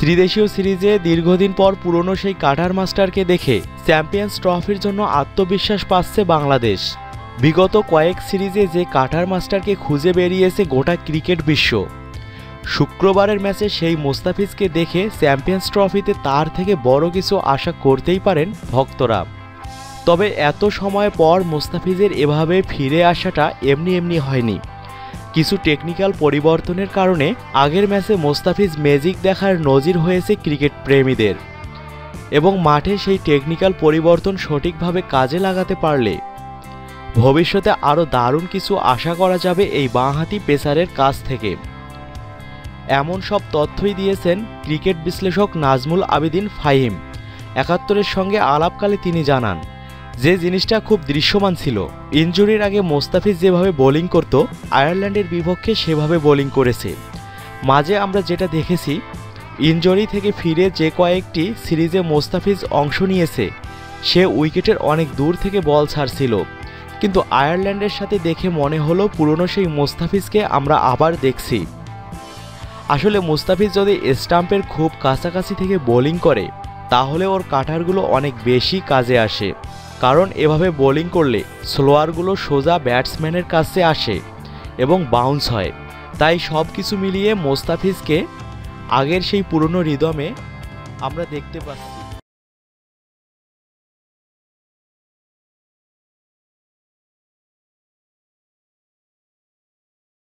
ত্রিদেশীয় সিরিজে দীর্ঘদিন পর পুরনো সেই কাটার মাস্টারকে দেখে চ্যাম্পিয়ন্স ট্রফির জন্য আত্মবিশ্বাস পাচ্ছে বাংলাদেশ। বিগত কয়েক সিরিজে যে কাটার মাস্টারকে খুঁজে বেরিয়েছে গোটা ক্রিকেট বিশ্ব। শুক্রবারের ম্যাচে সেই মোস্তাফিজকে দেখে চ্যাম্পিয়ন্স ট্রফিতে তার থেকে বড় কিছু আশা করতেই পারেন ভক্তরা। তবে এত সময় পর মোস্তাফিজের এভাবে ফিরে আসাটা এমনি এমনি হয়নি। কিছু টেকনিক্যাল পরিবর্তনের কারণে আগের ম্যাচে মোস্তাফিজ ম্যাজিক দেখার নজির হয়েছে ক্রিকেট প্রেমীদের। এবং মাঠে সেই টেকনিক্যাল পরিবর্তন সঠিকভাবে কাজে লাগাতে পারলে ভবিষ্যতে আরও দারুণ কিছু আশা করা যাবে এই বাঁহাতি পেসারের কাছ থেকে। এমন সব তথ্যই দিয়েছেন ক্রিকেট বিশ্লেষক নাজমুল আবেদিন ফাহিম। একাত্তরের সঙ্গে আলাপকালে তিনি জানান যে জিনিসটা খুব দৃশ্যমান ছিল। ইনজুরির আগে মোস্তাফিজ যেভাবে বোলিং করত, আয়ারল্যান্ডের বিপক্ষে সেভাবে বোলিং করেছে। মাঝে আমরা যেটা দেখেছি ইনজুরি থেকে ফিরে যে কয়েকটি সিরিজে মোস্তাফিজ অংশ নিয়েছে, সে উইকেটের অনেক দূর থেকে বল ছাড়ছিল। কিন্তু আয়ারল্যান্ডের সাথে দেখে মনে হলো পুরনো সেই মোস্তাফিজকে আমরা আবার দেখছি। আসলে মুস্তাফিজ যদি স্টাম্পের খুব কাছাকাছি থেকে বোলিং করে, তাহলে ওর কাটারগুলো অনেক বেশি কাজে আসে। কারণ এভাবে বোলিং করলে স্লোয়ারগুলো সোজা ব্যাটসম্যানের কাছে আসে এবং বাউন্স হয়। তাই সব কিছু মিলিয়ে মোস্তাফিজকে আগের সেই পুরনো রিদমে আমরা দেখতে পাচ্ছি।